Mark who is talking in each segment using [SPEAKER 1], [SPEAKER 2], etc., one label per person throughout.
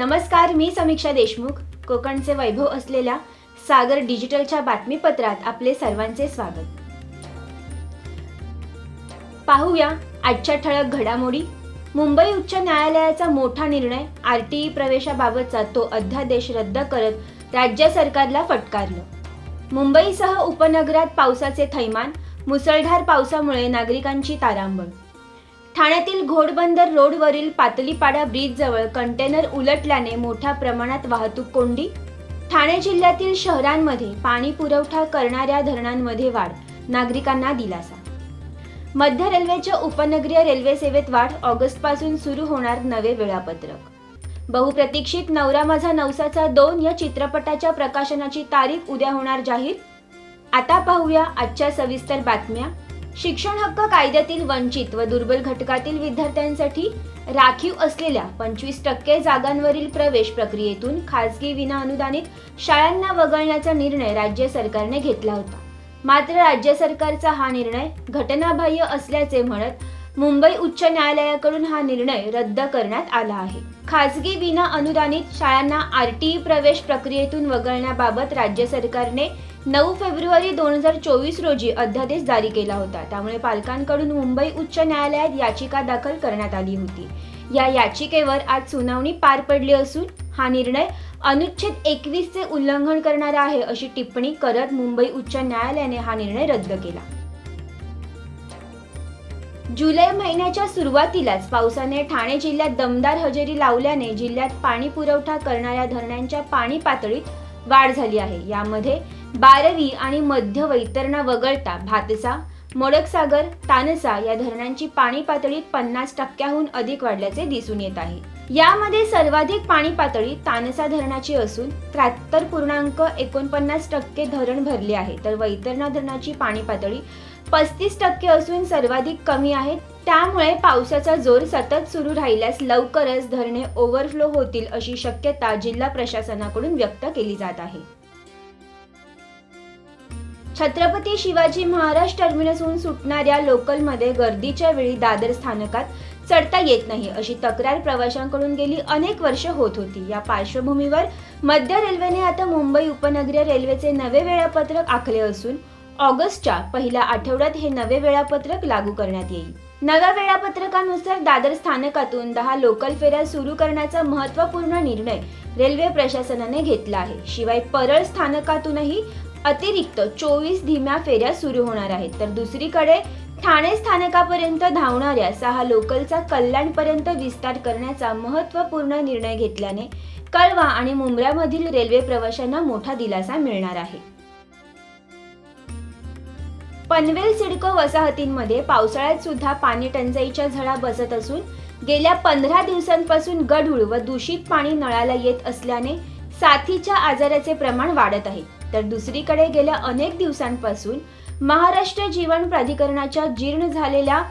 [SPEAKER 1] नमस्कार मी समीक्षा देशमुख. कोकणचे वैभव असलेल्या सागर डिजिटलच्या बातमीपत्रात आपले सर्वांचे स्वागत. पाहूया आजच्या ठळक घडामोडी. मुंबई उच्च न्यायालयाचा मोठा निर्णय आर टी ई प्रवेशाबाबतचा तो अध्यादेश रद्द करत राज्य सरकारला फटकारलं. मुंबईसह उपनगरात पावसाचे थैमान मुसळधार पावसामुळे नागरिकांची तारांबळ. ठाण्यातील घोडबंदर रोडवरील पातलीपाडा ब्रिजजवळ कंटेनर उलटल्याने मोठ्या प्रमाणात वाहतूक कोंडी. ठाणे जिल्ह्यातील शहरांमध्ये पाणी पुरवठा करणाऱ्या धरणांमध्ये वाढ नागरिकांना दिलासा. मध्य रेल्वेच्या उपनगरीय रेल्वे सेवेत वाढ ऑगस्टपासून सुरू होणार नवे वेळापत्रक. बहुप्रतीक्षित नवरा माझा नवसाचा दोन या चित्रपटाच्या प्रकाशनाची तारीख उद्या होणार जाहीर. आता पाहूया आजच्या सविस्तर बातम्या. शिक्षण हक्क कायद्यातील वंचित व दुर्बल घटकातील विद्यार्थ्यांसाठी राखीव असलेल्या पंचवीस टक्के जागांवरील प्रवेश प्रक्रियेतून खासगी विनाअनुदानित शाळांना वगळण्याचा निर्णय राज्य सरकारने घेतला होता. मात्र राज्य सरकारचा हा निर्णय घटनाबाह्य असल्याचे म्हणत मुंबई उच्च न्यायालयाकडून हा निर्णय रद्द करण्यात आला आहे. खासगी विना अनुदानित शाळांना आरटीई प्रवेश प्रक्रियेतून वगळण्याबाबत राज्य सरकारने नऊ फेब्रुवारी दोन हजार चोवीस रोजी अध्यादेश जारी केला होता. त्यामुळे पालकांकडून मुंबई उच्च न्यायालयात याचिका दाखल करण्यात आली होती. या याचिकेवर आज सुनावणी पार पडली असून हा निर्णय अनुच्छेद एकवीसचे उल्लंघन करणारा आहे अशी टिप्पणी करत मुंबई उच्च न्यायालयाने हा निर्णय रद्द केला. जुलै महिन्याच्या सुरुवातीलाच पावसाने ठाणे जिल्ह्यात दमदार हजेरी लावल्याने जिल्ह्यात पाणी पुरवठा करणाऱ्या धरणांच्या पाणी पातळीत वाढ झाली आहे. यामध्ये बारवी आणि मध्य वैतरणा वगळता भातसा मोडकसागर तानसा या धरणांची पाणी पातळी पन्नास टक्क्याहून अधिक वाढल्याचे दिसून येत आहे. यामध्ये सर्वाधिक पाणी पातळी तानसा धरणाची असून त्र्याहत्तर पूर्णांक एकोणपन्नास टक्के धरण भरले आहे. तर वैतरणा धरणाची पाणी पातळी पस्तीस टक्के असून सर्वाधिक कमी आहे. त्यामुळे पावसाचा जोर सतत सुरू राहिल्यास लवकरच धरणे ओव्हरफ्लो होतील अशी शक्यता जिल्हा प्रशासनाकडून व्यक्त केली जात आहे. छत्रपती शिवाजी महाराज टर्मिनसहून सुटणाऱ्या लोकलमध्ये गर्दीच्या वेळी दादर स्थानकात चढता येत नाही अशी तक्रार प्रवाशांकडून गेली अनेक वर्ष होत होती. या पार्श्वभूमीवर मध्य रेल्वेने आता मुंबई उपनगरीय रेल्वेचे नवे वेळापत्रक आखले असून ऑगस्टच्या पहिल्या आठवड्यात हे नवे वेळापत्रक लागू करण्यात येईल. नव्या वेळापत्रकानुसार दादर स्थानकातून दहा लोकल फेऱ्या सुरू करण्याचा महत्त्वपूर्ण निर्णय रेल्वे प्रशासनाने घेतला आहे. शिवाय परळ स्थानकातूनही अतिरिक्त चोवीस धीम्या फेऱ्या सुरू होणार आहेत. तर दुसरीकडे ठाणे स्थानकापर्यंत धावणाऱ्या सहा लोकलचा कल्याणपर्यंत विस्तार करण्याचा महत्त्वपूर्ण निर्णय घेतल्याने कळवा आणि मुंब्र्यामधील रेल्वे प्रवाशांना मोठा दिलासा मिळणार आहे. पनवेल सिडको वसाहतींमध्ये पावसाळ्यात सुद्धा पाणी टंचाईच्या झळा बसत असून गेल्या पंधरा दिवसांपासून गढूळ व दूषित पाणी नळाला येत असल्याने साथीच्या आजाराचे प्रमाण वाढत आहे. तर दुसरीकडे गेल्या अनेक दिवसांपासून महाराष्ट्र जीवन प्राधिकरणाच्या जीर्ण झालेल्या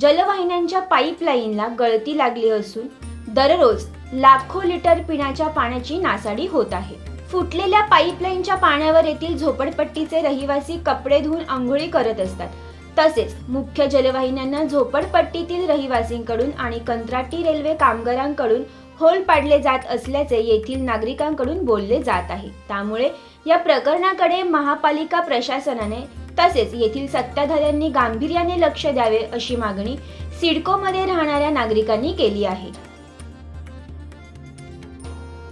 [SPEAKER 1] जलवाहिन्यांच्या पाईपलाईनला गळती लागली असून दररोज लाखो लिटर पिण्याच्या पाण्याची नासाडी होत आहे. फुटलेल्या पाईपलाईनच्या पाण्यावर येथील झोपडपट्टीचे रहिवासी कपडे धुवून आंघोळी करत असतात. तसेच मुख्य जलवाहिन्यांना झोपडपट्टीतील रहिवासींकडून आणि कंत्राटी रेल्वे कामगारांकडून होल पाडले जात असल्याचे येथील नागरिकांकडून बोलले जात आहे. त्यामुळे या प्रकरणाकडे महापालिका प्रशासनाने तसेच येथील सत्ताधाऱ्यांनी गांभीर्याने लक्ष द्यावे अशी मागणी सिडकोमध्ये राहणाऱ्या नागरिकांनी केली आहे.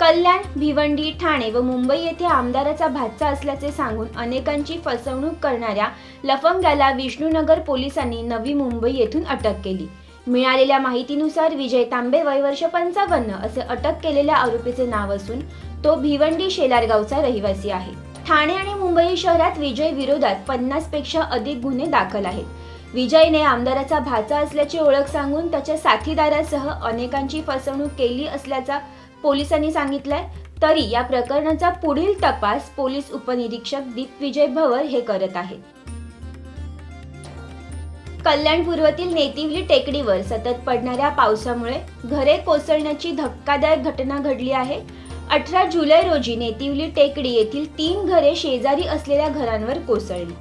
[SPEAKER 1] कल्याण भिवंडी ठाणे व मुंबई येथे आमदाराचा भाचा असल्याचे सांगून अनेकांची फसवणूक करणाऱ्या लफंग्याला विष्णुनगर पोलिसांनी नवी मुंबई येथून अटक केली. मिळालेल्या माहितीनुसार विजय तांबे वय वर्ष पंचावन्न असे अटक केलेल्या आरोपीचे नाव असून तो भिवंडी शेलारगावचा रहिवासी आहे. ठाणे आणि मुंबई शहरात विजय विरोधात पन्नासपेक्षा अधिक गुन्हे दाखल आहेत. विजयने आमदाराचा भाचा असल्याची ओळख सांगून त्याच्या साथीदारासह अनेकांची फसवणूक केली असल्याचा पोलिसांनी सांगितलंय तरी या प्रकरणाचा पुढील तपास पोलीस उपनिरीक्षक दीपविजय भवर हे करत आहेत. कल्याण पूर्वतील नेतिवली टेकडीवर सतत पडणाऱ्या पावसामुळे घरे कोसळण्याची धक्कादायक घटना घडली आहे. अठरा जुलै रोजी नेतिवली टेकडी येथील तीन घरे शेजारी असलेल्या घरांवर कोसळली.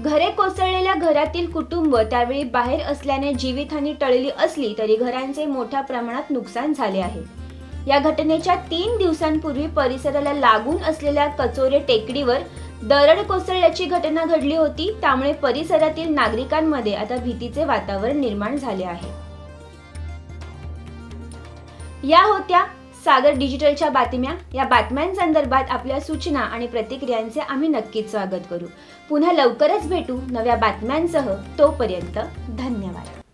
[SPEAKER 1] घरे कोसळलेल्या घरातील कुटुंब त्यावेळी बाहेर असल्याने जीवितहानी टळली असली तरी घरांचे मोठ्या प्रमाणात नुकसान झाले आहे. या घटनेच्या तीन दिवसांपूर्वी परिसराला लागून असलेल्या कचोरे टेकडीवर दरड कोसळल्याची घटना घडली होती. त्यामुळे परिसरातील नागरिकांमध्ये आता भीतीचे वातावरण निर्माण झाले आहे. या होत्या सागर डिजिटलच्या बातम्या. या बातम्यांसंदर्भात आपल्या सूचना आणि प्रतिक्रियांचे आम्ही नक्कीच स्वागत करू. पुन्हा लवकरच भेटू नव्या बातम्यांसह. तोपर्यंत धन्यवाद.